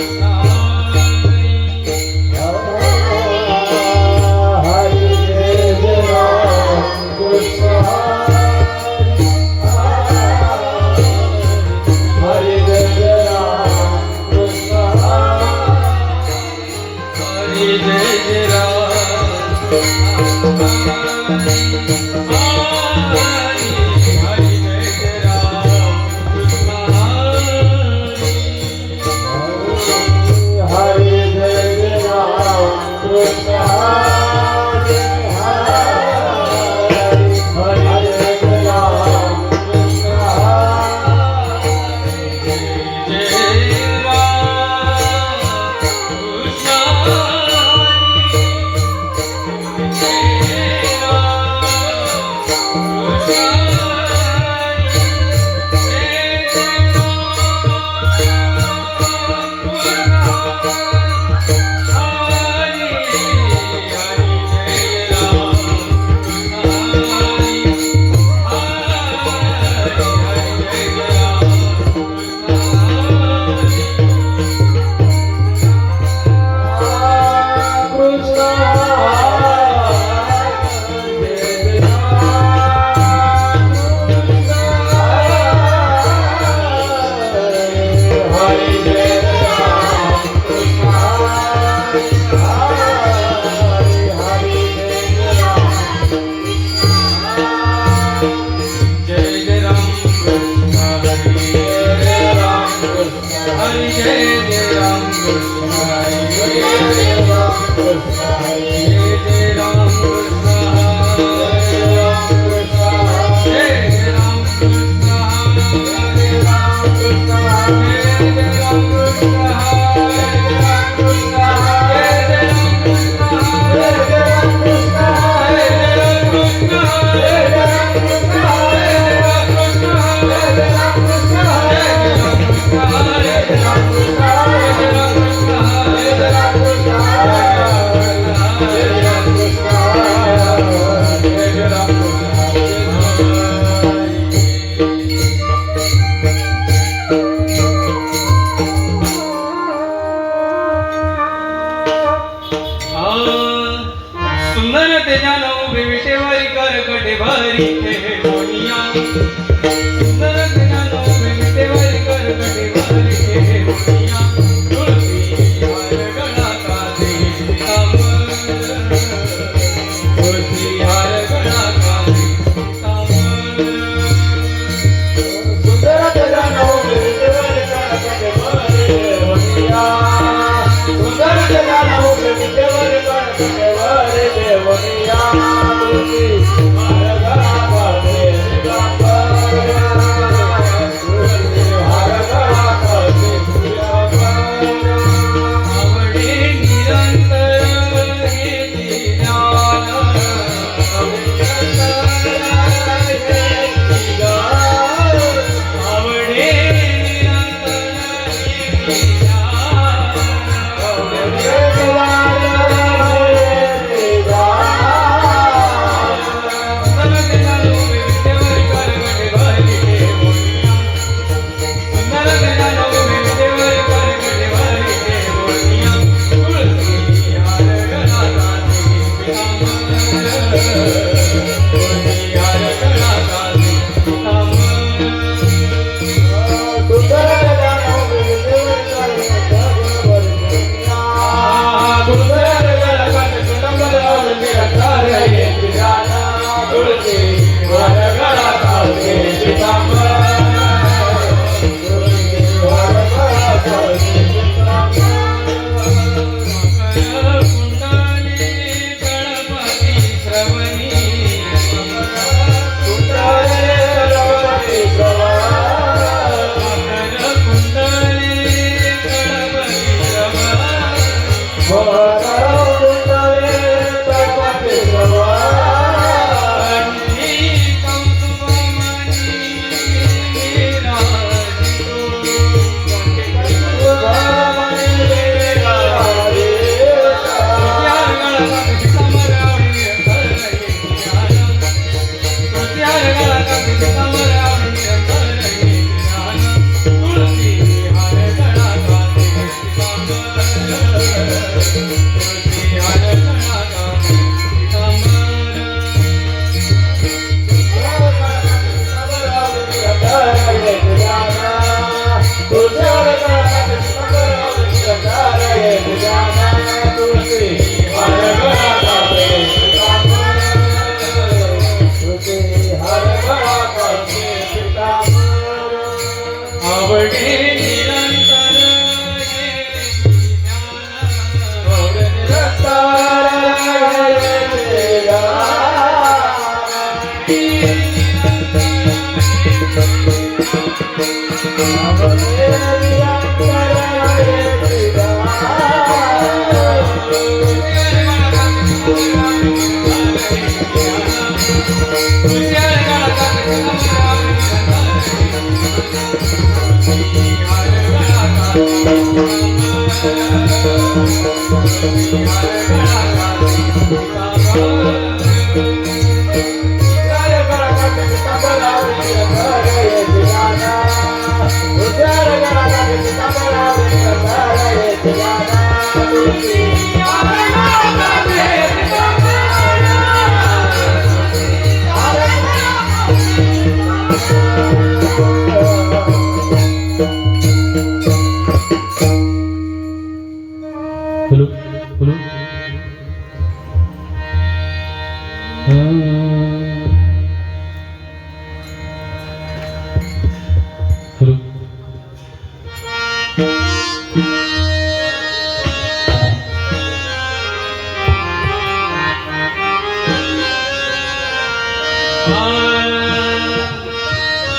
Krishna जगह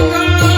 Música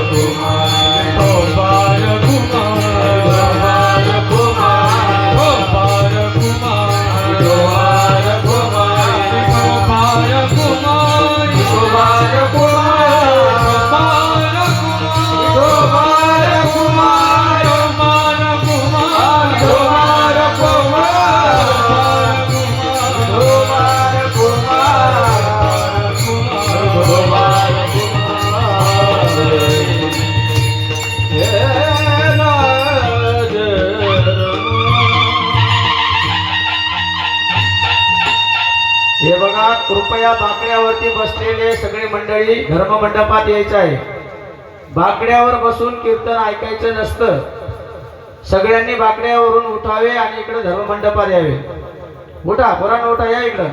Oh. बाकड्यावरती बसलेले सगळे मंडळी धर्ममंडपात यायचं आहे. बाकड्यावर बसून कीर्तन ऐकायचं नसतं. सगळ्यांनी बाकड्यावरून उठावे आणि इकडे धर्ममंडपात यावे. उठा पुराण उठा या इकडं.